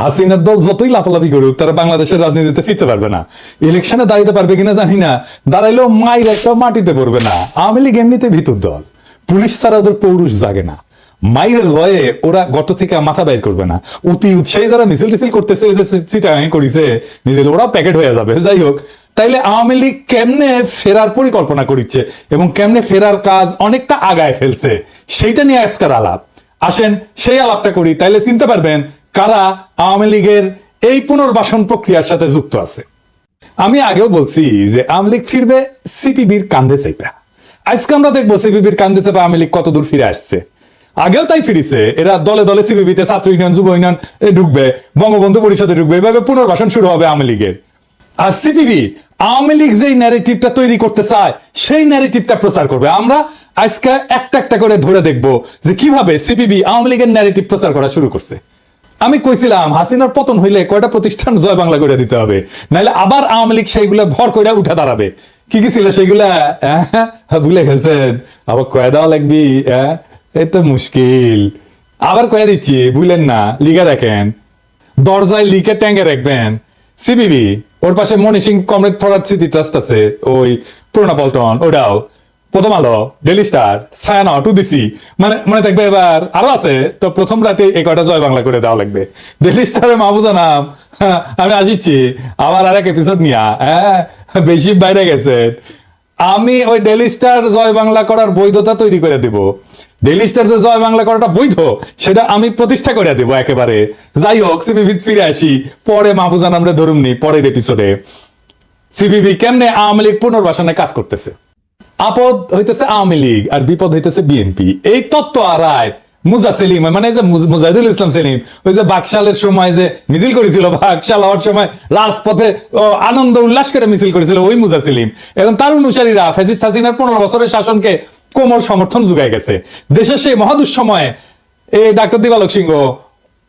হাসিনার দল যতই লাফালাফি করুক, তারা বাংলাদেশের রাজনীতিতে ফিরতে পারবে না। ইলেকশনে দাঁড়াতে পারবে কিনা জানি না। দাঁড়াইলেও মায়ের একটা মাটিতে পড়বে না। আওয়ামী লীগ এমনিতে ভিতর দল। পুলিশ ছাড়া ওদের পৌরুষ জাগে না। মায়ের ভয়ে ওরা গত থেকে মাথা বের করবে না। অতি উৎসাহী যারা মিছিল টিছিল করতেছে চিটাগাং করিছে নিজের ওরা প্যাকেট হয়ে যাবে। যাই হোক, তাইলে আওয়ামী লীগ কেমনে ফেরার পরিকল্পনা করিচ্ছে এবং কেমনে ফেরার কাজ অনেকটা আগায় ফেলছে, সেইটা নিয়ে আজকের আলাপ। আসেন সেই আলাপটা করি, তাইলে চিনতে পারবেন কারা আওয়ামী লীগের এই পুনর্বাসন প্রক্রিয়ার সাথে যুক্ত আছে? আমি আগেও বলছি যে আওয়ামী লীগ ফিরবে, সিপিবির কান্দে চেপা আজকে আমরা দেখব সিপিবির কান্দে চেপা আওয়ামী লীগ কত দূর ফিরে আসছে। আগেও তাই ফিরেছে, এরা দলে দলে সিপিবিতে ছাত্র ইউনিয়ন, যুব ইউনিয়ন ঢুকবে, বঙ্গবন্ধু পরিষদে ঢুকবে, এভাবে পুনর্বাসন শুরু হবে আওয়ামী লীগের। আর সিপিবি আওয়ামী লীগ যেই ন্যারেটিভটা তৈরি করতে চায়, সেই ন্যারেটিভটা প্রচার করবে। আমরা আজকে একটা একটা করে ধরে দেখব যে কীভাবে সিপিবি আওয়ামী লীগের ন্যারেটিভ প্রচার করা শুরু করছে। আমি কইছিলাম, হাসিনার পতন হইলে কয়টা প্রতিষ্ঠান জয় বাংলা করে দিতে হবে? নাহলে আবার আওয়ামী লীগ সেইগুলো ভর করে উঠে দাঁড়াবে। কি কি ছিল সেগুলা ভুলে গেছেন। আবার কয়ে লাগবি এই তো মুশকিল। আবার কয়ে দিচ্ছি, ভুলেন না, লিখে রাখেন। দরজায় লিখে ট্যাঙ্গে রাখবেন। সিবিবি, ওর পাশে মনি সিং, কমরেড ফরাদ স্মৃতি ট্রাস্ট আছে, ওই পুরোনা পল্টন ওটাও প্রথম আলো ডেলি স্টার ছায়ানা টু দিসি মানে মনে থাকবে এবার আরও আছে, তো প্রথম রাতে এই কয়টা জয় বাংলা করে দেওয়া লাগবে। ডেলি স্টারে মাহবুজা নাম, আমি আসিচ্ছি, আবার আর এক এপিসোড নিয়া হ্যাঁ বেশি বাইরে গেছে। আমি ওই ডেলি স্টার জয় বাংলা করার বৈধতা তৈরি করে দিব। ডেলি স্টার যে জয় বাংলা করাটা বৈধ, সেটা আমি প্রতিষ্ঠা করে দেব একেবারে। যাই হোক সিবিবি ফিরে আসি, পরে মাহফুজান আমরা ধরুমনি পরের এপিসোডে সিবিবি কেমনে আওয়ামী লীগ পুনর্বাসনে কাজ করতেছে? আপদ হইতেছে আওয়ামী লীগ আর বিপদ হইতেছে বিএনপি এই তত্ত্ব আর মুজা সেলিম মানে যে মুজাহিদুল ইসলাম সেলিম, ওই যে বাকশালের সময় যে মিছিল করেছিল, বাকশাল হওয়ার সময় রাজপথে আনন্দ উল্লাস করে মিছিল করেছিল ওই মুজা সেলিম। এবং তার অনুসারীরা ফেসিস্ট হাসিনার পনেরো বছরের শাসনকে কোমল সমর্থন যোগায় গেছে। দেশের সেই মহাদুঃসময়ে এই ডাক্তার দিবালক সিংহ,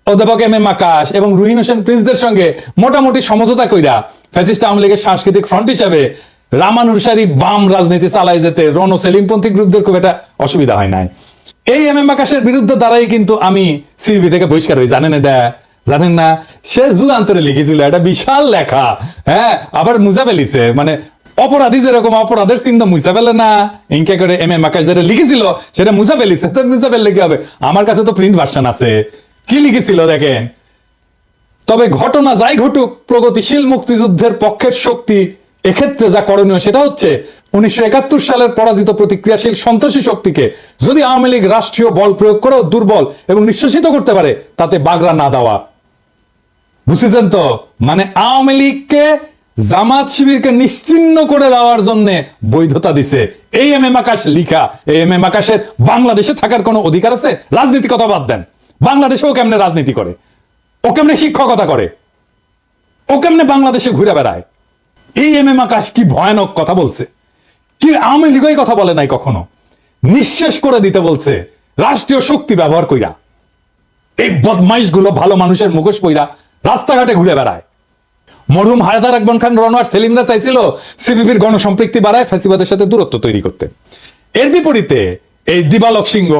অধ্যাপক এম এম আকাশ এবং রুহিন হোসেন প্রিন্সদের সঙ্গে মোটামুটি সমঝোতা কইরা ফ্যাসিস্ট আওয়ামী লীগের সাংস্কৃতিক ফ্রন্ট হিসাবে রামানুসারী বাম রাজনীতি চালাই যেতে রণ সেলিমপন্থী গ্রুপদের খুব একটা অসুবিধা হয় নাই। এই এম এম আকাশের বিরুদ্ধে দ্বারাই কিন্তু আমি সিবি থেকে বহিষ্কার হই। জানেন এটা? জানেন না? সে যুগান্তরে লিখেছিল, এটা বিশাল লেখা। হ্যাঁ আবার মুজা ফেলিছে মানে অপরাধী যেরকম অপরাধের চিহ্ন মুছা ফেলে না। ইনকে করে এম এম আকাশ যেটা লিখেছিল, সেটা মুছা ফেলিছে তো মুছা ফেললে কি হবে। আমার কাছে তো প্রিন্ট ভার্সন আছে। কি লিখেছিল দেখেন? তবে ঘটনা যাই ঘটুক, প্রগতিশীল মুক্তিযুদ্ধের পক্ষের শক্তি এক্ষেত্রে যা করণীয় সেটা হচ্ছে উনিশশো একাত্তর সালের পরাজিত প্রতিক্রিয়াশীল সন্ত্রাসী শক্তিকে যদি আওয়ামী লীগ রাষ্ট্রীয় বল প্রয়োগ করেও দুর্বল এবং নিঃশ্বাসিত করতে পারে, তাতে বাগড়া না দেওয়া। বুঝেছেন তো? মানে আওয়ামী লীগকে, জামাত শিবিরকে নিশ্চিন্ন করে দেওয়ার জন্য বৈধতা দিছে। এই এম এম আকাশ লিখা, এই এম এম আকাশের বাংলাদেশে থাকার কোনো অধিকার আছে? রাজনীতি কথা বাদ দেন। বাংলাদেশেও কেমনে রাজনীতি করে? ও কেমনে শিক্ষকতা করে? ও কেমনে বাংলাদেশে ঘুরে বেড়ায়? এই এম এম আকাশ কি ভয়ানক কথা বলছে? কি আওয়ামী লীগই কথা বলে নাই কখনো? নিঃশেষ করে দিতে বলছে, রাষ্ট্রীয় শক্তি ব্যবহার কইরা। এই বদমাইশগুলো ভালো মানুষের মুখোশ পইরা রাস্তাঘাটে ঘুরে বেড়ায়। মরহুম হায়দার আকবর খান রনোয়ার সেলিমরা চাইছিল সিপিবির গণসম্পৃক্তি বাড়ায় ফ্যাসিবাদের সাথে দূরত্ব তৈরি করতে। এর বিপরীতে এই দিবালক সিংহ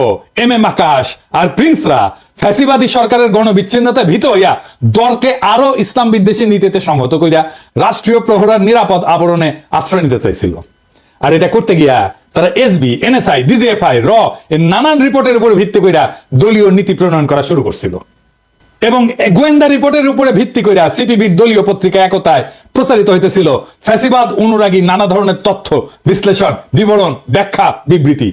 এম এম আকাশ আর প্রিন্সরা ফ্যাসিবাদী সরকারের গণবিচ্ছিন্নতা ভীত হইয়া দলকে আরও ইসলাম বিদ্বেষী নীতিতে সংহত কইরা রাষ্ট্রীয় প্রহরার নিরাপদ আবরণে আশ্রয় নিতে চাইছিল। আর এটা করতে গিয়া তারা এসবি, এনএসআই, ডিজিএফআই, র, এর নানান রিপোর্টের উপরে ভিত্তি কইরা দলীয় নীতি প্রণয়ন করা শুরু করছিল। এবং গোয়েন্দা রিপোর্টের উপরে ভিত্তি করে সিপিবির দলীয় পত্রিকা একতায় প্রচারিত হইতেছিল ফ্যাসিবাদ, অনুরাগী নানা ধরনের তথ্য, বিশ্লেষণ, বিবরণ, ব্যাখ্যা, বিবৃতি।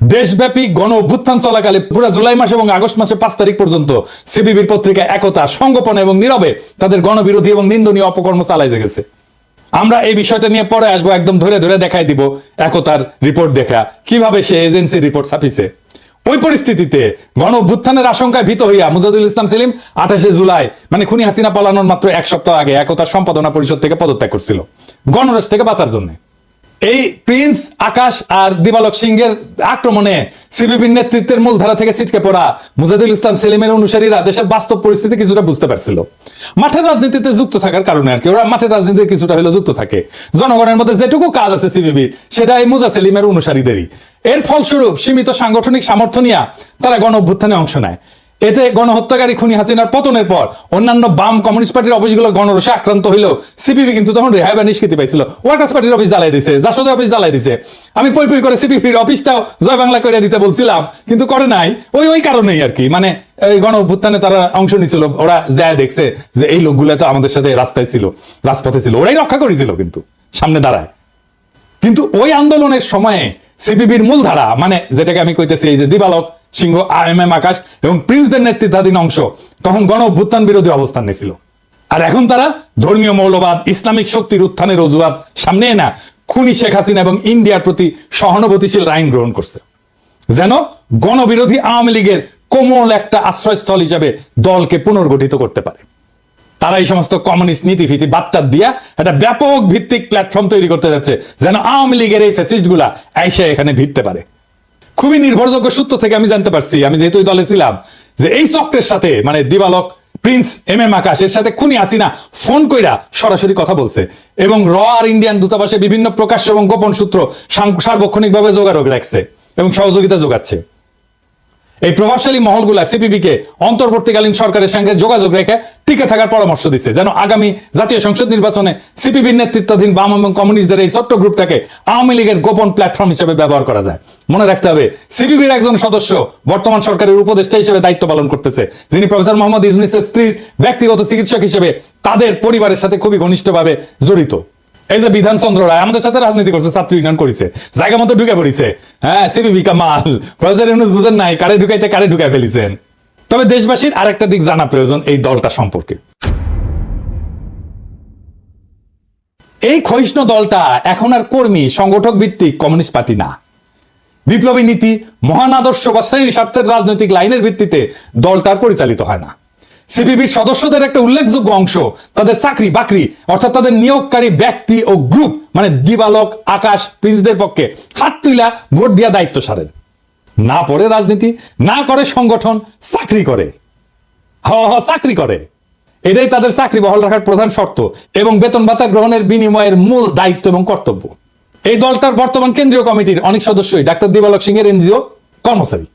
দেশব্যাপী গণ অভ্যুত্থান চলাকালে পুরো জুলাই মাস এবং আগস্ট মাসে পাঁচ তারিখ পর্যন্ত সিপিবির পত্রিকা একতা, সংগোপন এবং নীরবে তাদের গণবিরোধী এবং নিন্দনীয় অপকর্ম চালাই গেছে। আমরা এই বিষয়টা নিয়ে পরে আসব, একদম ধরে ধরে দেখাই দিব একতার রিপোর্ট দেখা। কীভাবে সে এজেন্সি রিপোর্ট ছাপিছে ওই পরিস্থিতিতে গণ অভ্যুত্থানের আশঙ্কায় ভীত হইয়া মুজাদুল ইসলাম সেলিম আঠাশে জুলাই মানে খুনি হাসিনা পালানোর মাত্র এক সপ্তাহ আগে একতার সম্পাদনা পরিষদ থেকে পদত্যাগ করছিল গণরস থেকে বাঁচার জন্য। এই প্রিন্স, আকাশ আর দিবালক সিংহের আক্রমণে সিবিবির নেতৃত্বের মূলধারা থেকে ছিটকে পড়া মুজাদুল ইসলাম সেলিমের অনুসারীরা দেশের বাস্তব পরিস্থিতি কিছুটা বুঝতে পারছিল। মাঠের রাজনীতিতে যুক্ত থাকার কারণে আর কি, ওরা মাঠের রাজনীতিতে কিছুটা হলেও যুক্ত থাকে। জনগণের মধ্যে যেটুকু কাজ আছে সিবিবির সেটা এই মুজা সেলিমের অনুসারীদেরই। এর ফলস্বরূপ সীমিত সাংগঠনিক সামর্থ্য নিয়ে তারা গণ অভ্যুত্থানে অংশ নেয়। এতে গণহত্যাকারী খুনি হাসিনার পতনের পর অন্যান্য বাম কমিউনিস্ট পার্টির অফিসগুলো গণরসে আক্রান্ত হইলেও সিপিবি কিন্তু তখন রেহাই বা নিষ্কৃতি পাইছিল। ওয়ার্কার্স পার্টির অফিস জ্বালাই দিছে, জাসদের অফিস জ্বালাই দিছে। আমি পই পই করে সিপিবির অফিসটাও জয় বাংলা করে দিতে বলছিলাম, কিন্তু করে নাই। ওই ওই কারণেই আর কি। মানে এই গণ অভ্যুত্থানে তারা অংশ নিছিল, ওরা যায় দেখছে যে এই লোকগুলো তো আমাদের সাথে রাস্তায় ছিল, রাজপথে ছিল, ওরাই রক্ষা করেছিল কিন্তু, সামনে দাঁড়ায়। কিন্তু ওই আন্দোলনের সময়ে সিপিবির মূলধারা মানে যেটাকে আমি কইতেছি এই যে দিবালক সিংহ আর এম এম আকাশ এবং প্রিন্সদের নেতৃত্বাধীন অংশ তখন গণ অভ্যুত্থান বিরোধী অবস্থান নিয়েছিল। আর এখন তারা ধর্মীয় মৌলবাদ, ইসলামিক শক্তির উত্থানের অজুহাত সামনে এনা খুনি শেখ হাসিনা এবং ইন্ডিয়ার প্রতি সহানুভূতিশীল আইন গ্রহণ করছে। যেন গণবিরোধী আওয়ামী লীগের কোমল একটা আশ্রয়স্থল হিসাবে দলকে পুনর্গঠিত করতে পারে। তারা এই সমস্ত কমিউনিস্ট নীতি ফিতি বার্তা দিয়া একটা ব্যাপক ভিত্তিক প্ল্যাটফর্ম তৈরি করতে যাচ্ছে, যেন আওয়ামী লীগের এই ফ্যাসিস্টগুলা এসে এখানে ভিড়তে পারে। খুবই নির্ভরযোগ্য সূত্র থেকে আমি জানতে পারছি। আমি যেহেতু দলে ছিলাম, যে এই চক্রের সাথে মানে দিবালক, প্রিন্স, এম এম আকাশ, এর সাথে খুনি আসিনা ফোন কইরা সরাসরি কথা বলছে। এবং র আর ইন্ডিয়ান দূতাবাসে বিভিন্ন প্রকাশ্য এবং গোপন সূত্র সার্বক্ষণিকভাবে যোগাযোগ রাখছে এবং সহযোগিতা যোগাচ্ছে। এই প্রভাবশালী মহলগুলা সিপিবি কে অন্তর্বর্তীকালীন সরকারের সঙ্গে যোগাযোগ রেখে টিকে থাকার পরামর্শ দিচ্ছে যেন আগামী জাতীয় সংসদ নির্বাচনে সিপিবির নেতৃত্বাধীন বাম এবং কমিউনিস্টদের এই ছোট্ট গ্রুপটাকে আওয়ামী লীগের গোপন প্ল্যাটফর্ম হিসেবে ব্যবহার করা যায়। মনে রাখতে হবে, সিপিবির একজন সদস্য বর্তমান সরকারের উপদেষ্টা হিসেবে দায়িত্ব পালন করতেছে, যিনি প্রফেসর মোহাম্মদ ইউনুসের স্ত্রীর ব্যক্তিগত চিকিৎসক হিসেবে তাদের পরিবারের সাথে খুবই ঘনিষ্ঠভাবে জড়িত। এই যে বিধানচন্দ্র রায়, আমাদের সাথে রাজনীতি করছে, ছাত্র ইউনিয়ন করেছে। জায়গা মতো ঢুকে পড়িছে। হ্যাঁ সিবিবি কামাল প্রফেসর ইউনুস বুঝেন নাই, কারে ঢুকাইতে, কারে ঢুকাই ফেলিছেন। তবে দেশবাসীর আরেকটা দিক জানা প্রয়োজন এই দলটা সম্পর্কে। এই ক্ষয়িষ্ণু দলটা এখন আর কর্মী, সংগঠক ভিত্তিক কমিউনিস্ট পার্টি না। বিপ্লবী নীতি, মহান আদর্শ বা শ্রেণি স্বার্থের রাজনৈতিক লাইনের ভিত্তিতে দলটার পরিচালিত হয় না। সিপিবির সদস্যদের একটা উল্লেখযোগ্য অংশ। তাদের চাকরি, বাকরি, অর্থাৎ তাদের নিয়োগকারী ব্যক্তি ও গ্রুপ মানে দিবালক, আকাশ প্রিন্সদের পক্ষে হাত তুইলা ভোট দিয়া দায়িত্ব সারেন। না পড়ে রাজনীতি, না করে সংগঠন, চাকরি করে। হ হ, চাকরি করে। এটাই তাদের চাকরি বহাল রাখার প্রধান শর্ত এবং বেতন ভাতা গ্রহণের বিনিময়ের মূল দায়িত্ব এবং কর্তব্য। এই দলটার বর্তমান কেন্দ্রীয় কমিটির অনেক সদস্যই ডাক্তার দিবালক সিং এর এনজিও কর্মচারী।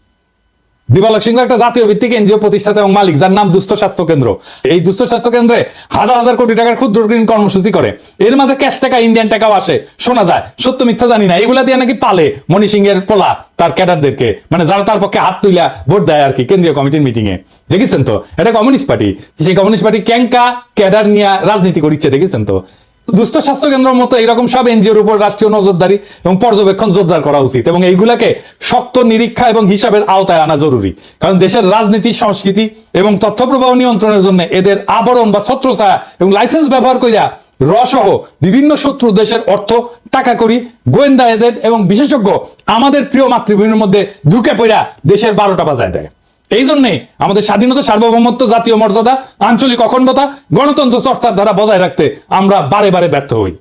দিবালক সিংহ একটা জাতীয় ভিত্তিক এনজিও প্রতিষ্ঠাতা এবং মালিক, যার নাম দুস্থ স্বাস্থ্য কেন্দ্র। এই দুস্থ স্বাস্থ্য কেন্দ্রে হাজার হাজার কোটি টাকার ক্ষুদ্র ঋণ কর্মসূচি করে। এর মাঝে ক্যাশ টাকা, ইন্ডিয়ান টাকাও আসে। শোনা যায়, সত্য মিথ্যা জানি না। এগুলা দিয়ে নাকি পালে মণি সিং এর পোলা তার ক্যাডারদেরকে। মানে যারা তার পক্ষে হাত তুইলা ভোট দেয় আর কি, কেন্দ্রীয় কমিটির মিটিং এ। দেখেছেন তো? এটা কমিউনিস্ট পার্টি। সেই কমিউনিস্ট পার্টি ক্যাঙ্কা ক্যাডার নিয়ে রাজনীতি করিচ্ছে, দেখেছেন তো? দুস্থ স্বাস্থ্য কেন্দ্রের মতো এরকম সব এনজিওর উপর রাষ্ট্রীয় নজরদারি এবং পর্যবেক্ষণ জোরদার করা উচিত এবং এইগুলাকে শক্ত নিরীক্ষা এবং হিসাবের আওতায় আনা জরুরি। কারণ দেশের রাজনীতি, সংস্কৃতি এবং তথ্য প্রবাহ নিয়ন্ত্রণের জন্য এদের আবরণ বা ছত্রছায়া এবং লাইসেন্স ব্যবহার করিয়া রসহ বিভিন্ন শত্রু দেশের অর্থ টাকা করি, গোয়েন্দা এজেন্ট এবং বিশেষজ্ঞ আমাদের প্রিয় মাতৃভূমির মধ্যে ঢুকে পড়া দেশের বারোটা বাজায় দেয়। এই জন্যে আমাদের স্বাধীনতা, সার্বভৌমত্ব, জাতীয় মর্যাদা, আঞ্চলিক অখণ্ডতা, গণতন্ত্র চর্চার দ্বারা বজায় রাখতে আমরা বারে বারে ব্যর্থ হই।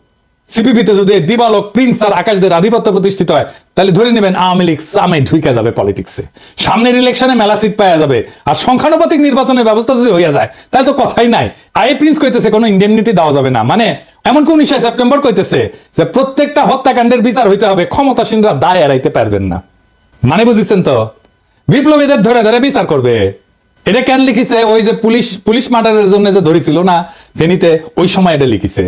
সিপিপিতে যদি দিবালক প্রিন্স আর আকাশদের আধিপত্য প্রতিষ্ঠিত হয়, তাহলে ধরে নেবেন আওয়ামী লীগ সামে ঢুকে যাবে পলিটিক্সে সামনের ইলেকশনে মেলা সিট পাওয়া যাবে। আর সংখ্যানুপাতিক নির্বাচনের ব্যবস্থা যদি হইয়া যায়, তাহলে তো কথাই নাই। আই প্রিন্স কইতেছে, কোনো ইন্ডেমনিটি দেওয়া যাবে না। মানে এমনকি উনিশে সেপ্টেম্বর কইতেছে যে প্রত্যেকটা হত্যাকাণ্ডের বিচার হইতে হবে, ক্ষমতাসীনরা দায় এড়াইতে পারবেন না। মানে বুঝেছেন তো? বিপ্লবীদের ধরে ধরে বিচার করবে। এটা কেন লিখিছে? ওই যে পুলিশ পুলিশ মার্ডারের জন্য যে ধরেছিল না, ফেনীতে ওই সময় এটা লিখিছে।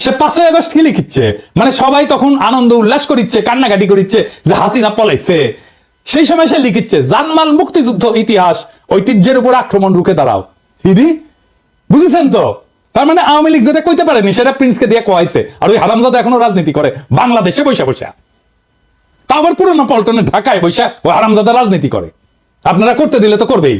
সে পাঁচই আগস্ট কি লিখিচ্ছে? মানে সবাই তখন আনন্দ উল্লাস করিচ্ছে, কান্নাকাটি করিচ্ছে যে হাসিনা পলাইছে। সেই সময় সে লিখিচ্ছে, জানমাল মুক্তিযুদ্ধ ইতিহাস, ঐতিহ্যের উপর আক্রমণ রুখে দাঁড়াও। হিদি, বুঝেছেন তো? তার মানে আওয়ামী লীগ যেটা কইতে পারেনি, সেটা প্রিন্সকে দিয়ে কয়াইছে। আর ওই হারামজাদা এখনও রাজনীতি করে, বাংলাদেশে বৈশা বৈশা আবার পুরনো পল্টনে ঢাকায় বৈশা ও হারামজাদা রাজনীতি করে। আপনারা করতে দিলে তো করবেই।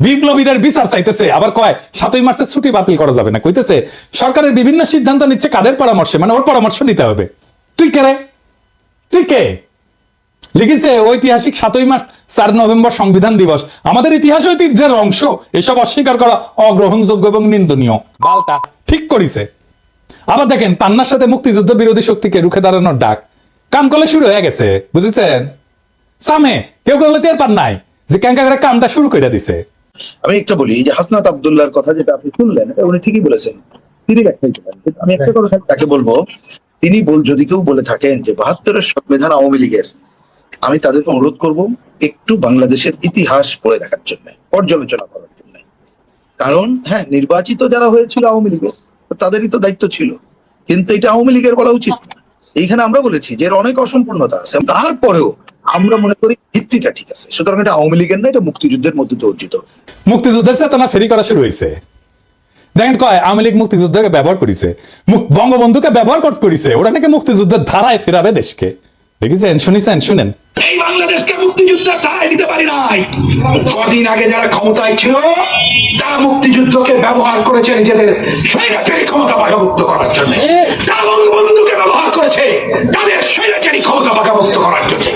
বিপ্লবীদের বিচার চাইতেছে, আবার কয়, সাতই মার্চের ছুটি বাতিল করা যাবে না, কইতেছে, সরকারের বিভিন্ন সিদ্ধান্ত নিচ্ছে কাদের পরামর্শে মানে ওর পরামর্শ নিতে হবে। তুই কে রে? তুই কে? লিখেছে ঐতিহাসিক সাতই মার্চ, চার নভেম্বর সংবিধান দিবস। আমাদের ইতিহাস ঐতিহ্যের অংশ। এসব অস্বীকার করা অগ্রহণযোগ্য এবং নিন্দনীয়। বালটা ঠিক করিছে। আবার দেখেন, পান্নার সাথে মুক্তিযুদ্ধ বিরোধী শক্তিকে রুখে দাঁড়ানোর ডাক। কাম করলে শুরু হয়ে গেছে, বুঝেছেন? সামে কেউ করলে টের পান নাই যে ক্যাঙ্কা কামটা শুরু করে দিছে। আমি একটা বলি যে হাসনাত আবদুল্লাহর কথা যেটা আপনি শুনলেন উনি ঠিকই বলেছেন। তিনি ব্যাখ্যা আমি একটা কথা তাকে বলব, তিনি বল যদি কেউ বলে থাকেন যে বাহাত্তরের সংবিধান আওয়ামী লীগের, আমি তাদেরকে অনুরোধ করব একটু বাংলাদেশের ইতিহাস পড়ে দেখার জন্য, পর্যালোচনা করার জন্য। কারণ হ্যাঁ নির্বাচিত যারা হয়েছিল আওয়ামী লীগের তাদেরই তো দায়িত্ব ছিল। কিন্তু এটা আওয়ামী লীগের বলা উচিত। না। এইখানে আমরা বলেছি যে এর অনেক অসম্পূর্ণতা আছে। তারপরেও আমরা মনে করি ভিত্তিটা ঠিক আছে। সুতরাং এটা আওয়ামী লীগের না এটা মুক্তিযুদ্ধের মধ্যে অর্জিত। মুক্তিযুদ্ধের চেতনা ফেরি করা শুরু হয়েছে। দেখেন কয় আওয়ামী লীগ মুক্তিযুদ্ধকে ব্যবহার করেছে। বঙ্গবন্ধুকে ব্যবহার করেছে। ওরা নাকি মুক্তিযুদ্ধের ধারায় ফেরাবে দেশকে। দেখেছেন? শুনেছেন? শুনেন। এই বাংলাদেশকে মুক্তিযুদ্ধের ধারায় দিতে পারি নাই। কদিন আগে যারা ক্ষমতায় ছিল তারা মুক্তিযুদ্ধকে ব্যবহার করেছে নিজেদের স্বৈরাচারী ক্ষমতা করার জন্য। তারা বঙ্গবন্ধুকে করেছে, তাদের স্বৈরাচারী ক্ষমতা পাকাভুক্ত করার জন্য।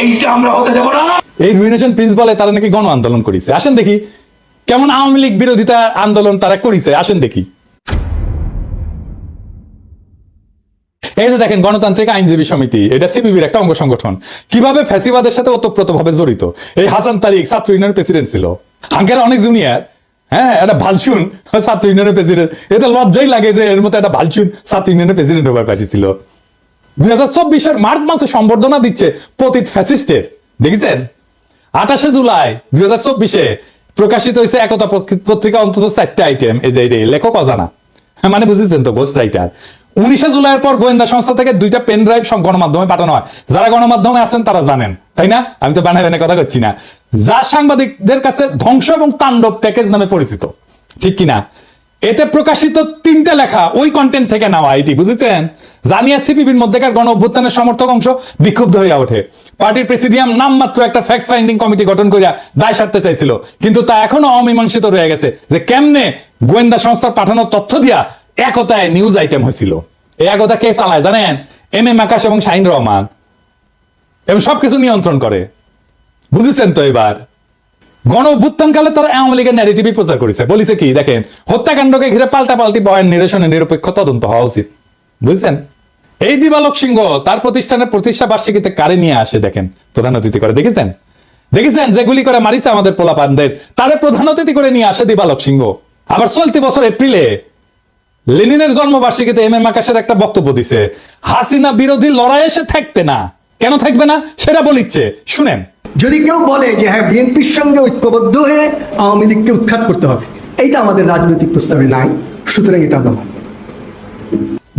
এইটা আমরা হতে দেব না। এই রুইনেশন প্রিন্স বলে তারা নাকি গণ আন্দোলন করেছে। আসেন দেখি, কেমন আওয়ামী লীগ বিরোধিতা আন্দোলন তারা করেছে? আসেন দেখি। এই যে দেখেন, গণতান্ত্রিক আইনজীবী সমিতি, এটা সিপিবির একটা অঙ্গ সংগঠন। কীভাবে ফ্যাসিবাদের সাথে ওতপ্রোত ভাবে জড়িত? এই হাসান তারিক ছাত্র ইউনিয়নের প্রেসিডেন্ট ছিল। হাঙ্কের অনেক জুনিয়র হ্যাঁ একটা ভালসুন ছাত্র ইউনিয়নের প্রেসিডেন্ট এটা লজ্জাই লাগে যে এর মতো একটা ভালসুন ছাত্র ইউনিয়নের প্রেসিডেন্ট হবার পাঠিয়েছিল দুই মার্চ মাসে সম্বর্ধনা দিচ্ছে পতিত ফ্যাসিস্টের। দেখেছেন? আঠাশে জুলাই দুই হাজার চব্বিশে প্রকাশিত হয়েছে একতা পত্রিকা অন্তত চারটে আইটেম এই যে লেখক অজানা। হ্যাঁ, মানে বুঝেছেন তো গোস্ট রাইটার উনিশে জুলাইয়ের পর গোয়েন্দা সংস্থা থেকে দুইটা পেন ড্রাইভ সব গণমাধ্যমে পাঠানো হয়। যারা গণমাধ্যমে আছেন তারা জানেন। তাই না? আমি তো বানায় বানায় কথা করছি না। যা সাংবাদিকদের কাছে ধ্বংস এবং তাণ্ডব প্যাকেজ নামে পরিচিত। ঠিক কিনা? এতে প্রকাশিত তিনটা লেখা ওই কন্টেন্ট থেকে নেওয়া এটি বুঝেছেন? জানিয়া সিপিবির মধ্যেকার গণ অভ্যুত্থানের সমর্থক অংশ বিক্ষুব্ধ হইয়া ওঠে। পার্টির প্রেসিডিয়াম নামমাত্র একটা ফ্যাক্ট ফাইন্ডিং কমিটি গঠন করিয়া দায় সারতে চাইছিল। কিন্তু তা এখনও অমীমাংসিত রয়ে গেছে যে কেমনে গোয়েন্দা সংস্থার পাঠানো তথ্য দিয়া একতায় নিউজ আইটেম হয়েছিল। এই একতা কে চালায় জানেন? এম এম আকাশ এবং শাহিন রহমান। এবং সবকিছু নিয়ন্ত্রণ করে। বুঝেছেন তো এবার? গণ তারা আওয়ামী লীগের ন্যারেটিভই প্রচার করেছে। বলিছে কি, দেখেন, হত্যাকাণ্ডকে ঘিরে পাল্টা পাল্টি বয়ান নিরসনে নিরপেক্ষ তদন্ত হওয়া উচিত। বুঝছেন? এই দিবালক সিংহ তার প্রতিষ্ঠানের প্রতিষ্ঠা বার্ষিকীতে কারে নিয়ে আসে, দেখেন, প্রধান অতিথি করে। দেখেছেন? দেখেছেন যেগুলি করে মারিছে আমাদের পোলাপানদের? তাদের প্রধান অতিথি করে নিয়ে আসে দিবালক সিংহ। আবার চলতি বছর এপ্রিলে লেনিনের জন্মবার্ষিকীতে এম এম আকাশের একটা বক্তব্য দিছে, হাসিনা বিরোধী লড়াই এসে থাকবে না। কেন থাকবে না? সেটা বলিচ্ছে। শুনেন যদি কেউ বলে যে হ্যাঁ বিএনপির সঙ্গে ঐক্যবদ্ধ হয়ে আওয়ামী লীগকে উৎখাত করতে হবে, এইটা আমাদের রাজনৈতিক প্রস্তাবে নাই, সুতরাং এটা আমরা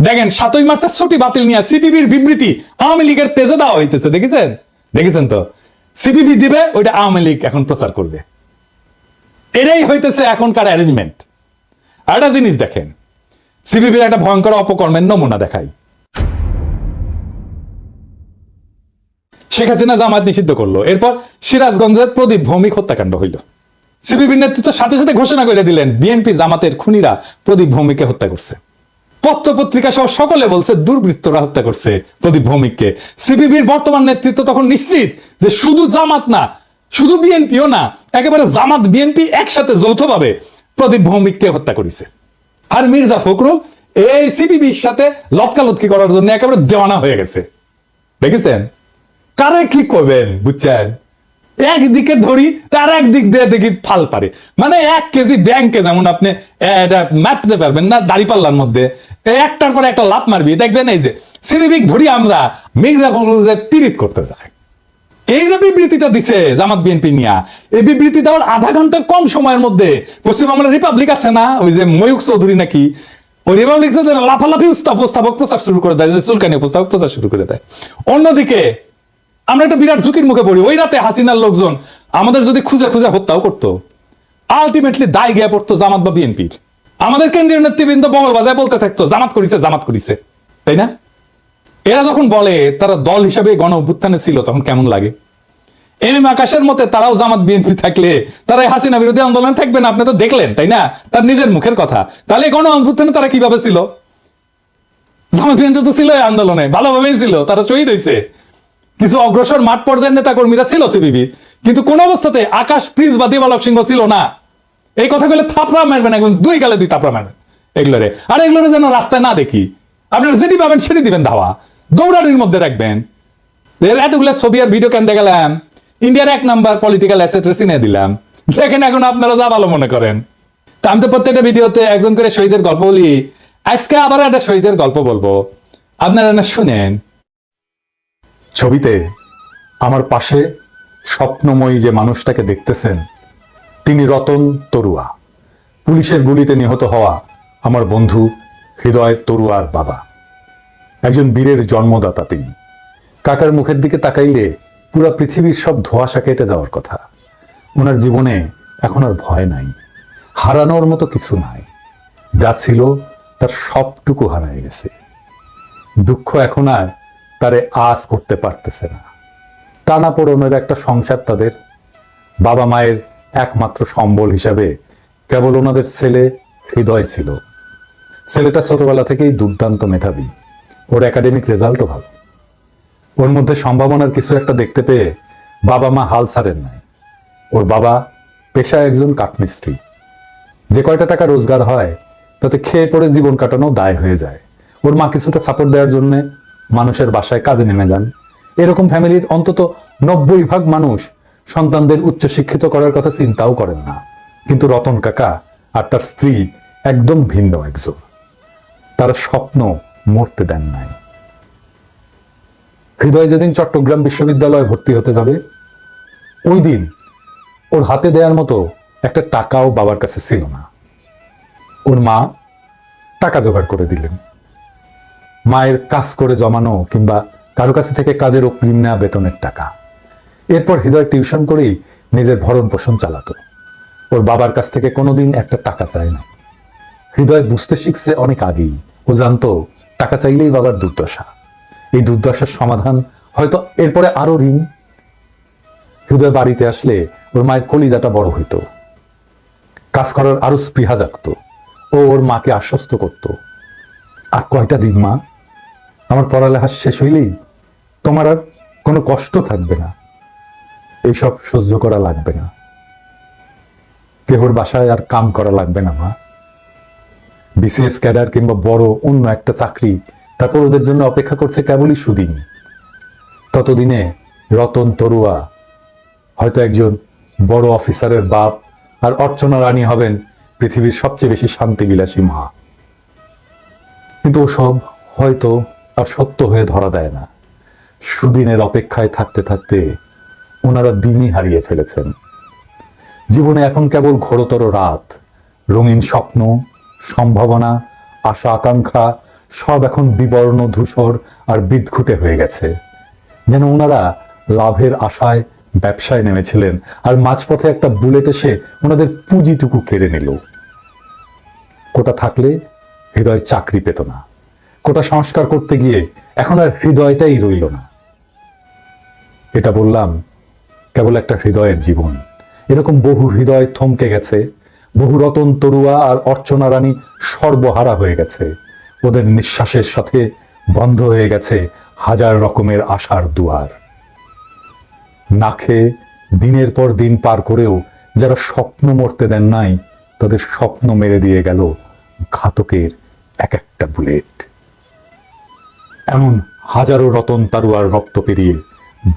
দেখেন, সাতই মার্চের ছুটি বাতিল নিয়ে সিপিবির বিবৃতি আওয়ামী লীগের পেজে দেওয়া হইতেছে, দেখেছেন? দেখেছেন তো? সিপিবি দিবে, ওইটা আওয়ামী লীগ এখন প্রচার করবে। এটাই হইতেছে এখনকার অ্যারেঞ্জমেন্ট একটা জিনিস দেখেন, সিপিবির একটা ভয়ঙ্কর অপকর্মের নমুনা দেখাই। শেখ হাসিনা জামাত নিষিদ্ধ করল। এরপর সিরাজগঞ্জের প্রদীপ ভৌমিক হত্যাকাণ্ড হইল। সিপিবির নেতৃত্ব সাথে সাথে ঘোষণা করে দিলেন, বিএনপি জামাতের খুনিরা প্রদীপ ভৌমিককে হত্যা করছে। পত্র পত্রিকা সহ সকলে বলছে দুর্বৃত্তরা হত্যা করছে প্রদীপ ভৌমিককে। সিপিবির বর্তমান নেতৃত্ব তখন নিশ্চিত যে শুধু জামাত না, শুধু বিএনপিও না, একেবারে জামাত বিএনপি একসাথে যৌথভাবে প্রদীপ ভৌমিককে হত্যা করেছে। আর মির্জা ফখরুল এই সিপিবির সাথে লটকালটকি করার জন্য একেবারে দেওয়ানা হয়ে গেছে। দেখেছেন? কারে কি করবেন বুঝছেন? একদিকে ধরি তার একদিক দিয়ে দেখি ফাল পারে। মানে এক কেজি ব্যাংকে যেমন আপনি মাপতে পারবেন না, দাড়ি পাল্লার মধ্যে। একটার পর একটা লাভ মারবি, দেখবেন এই যে সিরিবিক ধরি আমরা, মির্জা ফখরুল পীড়িত করতে যায়। এই যে বিবৃতিটা দিছে জামাত বিএনপি নিয়া, এই বিবৃতি দেওয়ার আধা ঘণ্টার কম সময়ের মধ্যে পশ্চিমবাংলার রিপাবলিক আছে না, ওই যে ময়ূক চৌধুরী নাকি, ওই রিপাবলিক লাফালাফি উপস্থাপক প্রচার শুরু করে দেয় চুলকানি উপস্থাপক প্রচার শুরু করে দেয়। অন্যদিকে আমরা একটা বিরাট ঝুঁকির মুখে পড়ি। ওই রাতে হাসিনার লোকজন আমাদের যদি খুঁজে খুঁজে হত্যাও করতো আলটিমেটলি দায় গিয়ে পড়তো জামাত বা বিএনপির। আমাদের কেন্দ্রীয় নেতৃবৃন্দ বগল বাজায় বলতে থাকতো, জামাত করিছে জামাত করিছে। তাই না? এরা যখন বলে তারা দল হিসাবে গণ অভ্যুত্থানে ছিল, তখন কেমন লাগে? এম এম আকাশের মতে তারাও জামাত বিএনপি থাকলে তারা হাসিনা বিরোধী আন্দোলন থাকবে না, আপনি তো দেখলেন, তাই না? তার নিজের মুখের কথা। তাহলে গণ অভ্যুত্থানে তারা কীভাবে ছিল? জামাত বিএনপি তো ছিল আন্দোলনে, ভালোভাবেই ছিল, তারা শহীদ হয়েছে। কিছু অগ্রসর মাঠ পর্যায়ের নেতা কর্মীরা ছিল সিবিবি কিন্তু কোন অবস্থাতে আকাশ প্রিন্স বা দেবালক সিংহ ছিল না। এই কথা বলে থাপড়া মারবেন একদম, দুই গালে দুই থাপড়া মারবেন এগুলোরে। আর এগুলোরে যেন রাস্তায় না দেখি। আপনারা যেটি পাবেন সেটি দিবেন ধাওয়া। দৌড়ানির মধ্যে রাখবেন। এতগুলো ছবি আর ভিডিও কেন দেখালাম? ইন্ডিয়ার এক নাম্বার পলিটিক্যাল অ্যাসেট চিনে দিলাম। দেখেন এখন আপনারা যা ভালো মনে করেন। তা আমি তো প্রত্যেকটা ভিডিওতে একজন করে শহীদের গল্প বলি। আজকে আবার একটা শহীদের গল্প বলব। আপনারা না শুনেন? ছবিতে আমার পাশে স্বপ্নময়ী যে মানুষটাকে দেখতেছেন, তিনি রতন তরুয়া। পুলিশের গুলিতে নিহত হওয়া আমার বন্ধু হৃদয় তরুয়ার বাবা। একজন বীরের জন্মদাতা তিনি। কাকার মুখের দিকে তাকাইলে পুরা পৃথিবীর সব ধোঁয়াশা কেটে যাওয়ার কথা। ওনার জীবনে এখন আর ভয় নাই। হারানোর মতো কিছু নাই। যা ছিল তার সবটুকু হারায় গেছে। দুঃখ এখন আর তারে আস করতে পারতেছে না। টানা পোড়নের একটা সংসার তাদের বাবা মায়ের একমাত্র সম্বল হিসাবে কেবল ওনাদের ছেলে হৃদয় ছিল। ছেলেটা ছোটবেলা থেকেই দুর্দান্ত মেধাবী। ওর একাডেমিক রেজাল্টও ভালো। ওর মধ্যে সম্ভাবনার কিছু একটা দেখতে পেয়ে বাবা মা হাল ছাড়েন নাই। ওর বাবা পেশায় একজন কাঠমিস্ত্রি। যে কয়টা টাকা রোজগার হয়, তাতে খেয়ে পড়ে জীবন কাটানো দায় হয়ে যায়। ওর মা কিছুটা সাপোর্ট দেওয়ার জন্য মানুষের বাসায় কাজে নেমে যান। এরকম ফ্যামিলির অন্তত নব্বই ভাগ মানুষ সন্তানদের উচ্চ শিক্ষিত করার কথা চিন্তাও করেন না। কিন্তু রতন কাকা আর তার স্ত্রী একদম ভিন্ন একজন। তারা স্বপ্ন মরতে দেন নাই। হৃদয় যেদিন চট্টগ্রাম বিশ্ববিদ্যালয়ে ভর্তি হতে যাবে, ওই দিন ওর হাতে দেওয়ার মতো একটা টাকাও বাবার কাছে ছিল না। ওর মা টাকা জোগাড় করে দিলেন। মায়ের কাজ করে জমানো কিংবা কারও কাছে থেকে কাজের অগ্রিম নেওয়া বেতনের টাকা। এরপর হৃদয় টিউশন করেই নিজের ভরণ পোষণ চালাতো। ওর বাবার কাছ থেকে কোনোদিন একটা টাকা চায় না। হৃদয় বুঝতে শিখছে অনেক আগেই। ও জানতো, টাকা চাইলেই বাবার দুর্দশা। এই দুর্দশার সমাধান হয়তো এরপরে আরও ঋণ। হৃদয় বাড়িতে আসলে ওর মায়ের কলিজাটা বড় হইতো। কাজ করার আরও স্পৃহা জাগত। ও ওর মাকে আশ্বস্ত করত। আর কয়টা দিন মা? আমার পড়ালেখা শেষ হইলেই তোমার আর কোনো কষ্ট থাকবে না। এইসব সহ্য করা লাগবে না। কেহর বাসায় আর কাম করা লাগবে না, মা। বিসিএস ক্যাডার কিংবা বড় অন্য একটা চাকরি, তারপর ওদের জন্য অপেক্ষা করছে কেবলই সুদিন। ততদিনে রতন তরুয়া হয়তো একজন বড় অফিসারের বাপ আর অর্চনা রানী হবেন পৃথিবীর সবচেয়ে বেশি শান্তিবিলাসী মা। কিন্তু ওসব হয়তো আর সত্য হয়ে ধরা দেয় না। সুদিনের অপেক্ষায় থাকতে থাকতে ওনারা দিনই হারিয়ে ফেলেছেন। জীবনে এখন কেবল ঘোরতর রাত, রঙিন স্বপ্ন, সম্ভাবনা, আশা, আকাঙ্ক্ষা, সব এখন বিবর্ণ, ধূসর আর বিদঘুটে হয়ে গেছে। যেন ওনারা লাভের আশায় ব্যবসায় নেমেছিলেন আর মাঝপথে একটা বুলেট এসে ওনাদের পুঁজিটুকু কেড়ে নিল। কোটা থাকলে হৃদয় চাকরি পেত না। কোটা সংস্কার করতে গিয়ে এখন আর হৃদয়টাই রইল না। এটা বললাম, কেবল একটা হৃদয়ের জীবন। এরকম বহু হৃদয় থমকে গেছে, বহু রতন তরুয়া আর অর্চনা রানী সর্বহারা হয়ে গেছে। ওদের নিঃশ্বাসের সাথে বন্ধ হয়ে গেছে হাজার রকমের আশার দুয়ার। না খেয়ে দিনের পর দিন পার করেও যারা স্বপ্ন মরতে দেন নাই, তাদের স্বপ্ন মেরে দিয়ে গেল ঘাতকের এক একটা বুলেট। এমন হাজারো রতন তারুয়ার রক্ত পেরিয়ে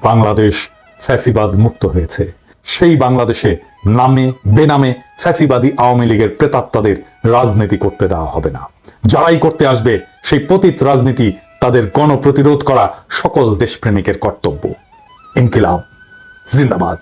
বাংলাদেশ ফ্যাসিবাদ মুক্ত হয়েছে। সেই বাংলাদেশে নামে, বেনামে ফ্যাসিবাদী আওয়ামী লীগের প্রেতাত্মাদের রাজনীতি করতে দেওয়া হবে না। যারাই করতে আসবে, সেই পতিত রাজনীতি তাদের গণপ্রতিরোধ করা সকল দেশপ্রেমিকের কর্তব্য। ইনকিলাব, জিন্দাবাদ।